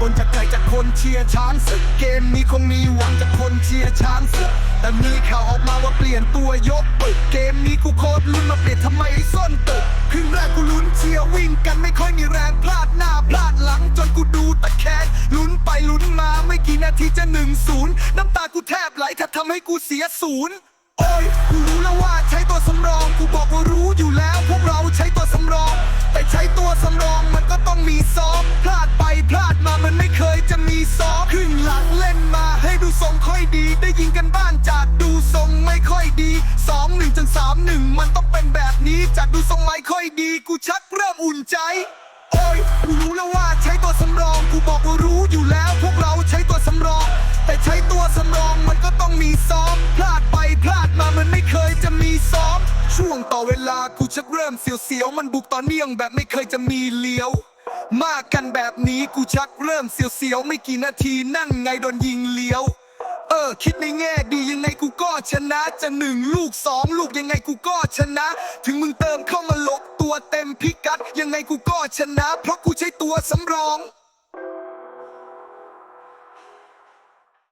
บนจะใครจะคนเชียร์ช้างศึกเกมนี้คงมีหวังจากคนเชียร์ช้างศึกแต่มีข่าวออกมาว่าเปลี่ยนตัวยกปึกเกมนี้กูโคตรลุ้นมาเปลี่ยนทำไมไอ้ส้นตึกครึ่งแรกกูลุ้นเชียร์วิ่งกันไม่ค่อยมีแรงพลาดหน้าพลาดหลังจนกูดูตะแคงลุ้นไปลุ้นมาไม่กี่นาทีจะหนึ่งศูนย์น้ำตากูแทบไหลถ้าทำให้กูเสียศูนย์โอ้ยกูรู้แล้วว่า อยดี ได้ยิงกันบ้านจากดูทรงไม่ค่อยดีสองหนึ่งจนสามหนึ่งมันต้องเป็นแบบนี้จากดูทรงไม่ค่อยดี กูชักเริ่มอุ่นใจ โอ้ยกูรู้แล้วว่าใช้ตัวสำรองกูบอกว่ารู้อยู่แล้ว พวกเราใช้ตัวสำรอง แต่ใช้ตัวสำรองมันก็ต้องมีซ้อม พลาดไปพลาดมามันไม่เคยจะมีซ้อม ช่วงต่อเวลากูชักเริ่มเสียวๆมันบุกต่อเนื่องแบบไม่เคยจะมีเลี้ยวมากกันแบบนี้กูชักเริ่มเสียวๆ ไม่กี่นาทีนั่งไงโดนยิงเลี้ยว เออ คิดในแง่ดียังไงกูก็ชนะจะหนึ่งลูกสองลูกยังไงกูก็ชนะ ถึงมึงเติมเข้ามาลบตัวเต็มพิกัด ยังไงกูก็ชนะ เพราะกูใช้ตัวสำรอง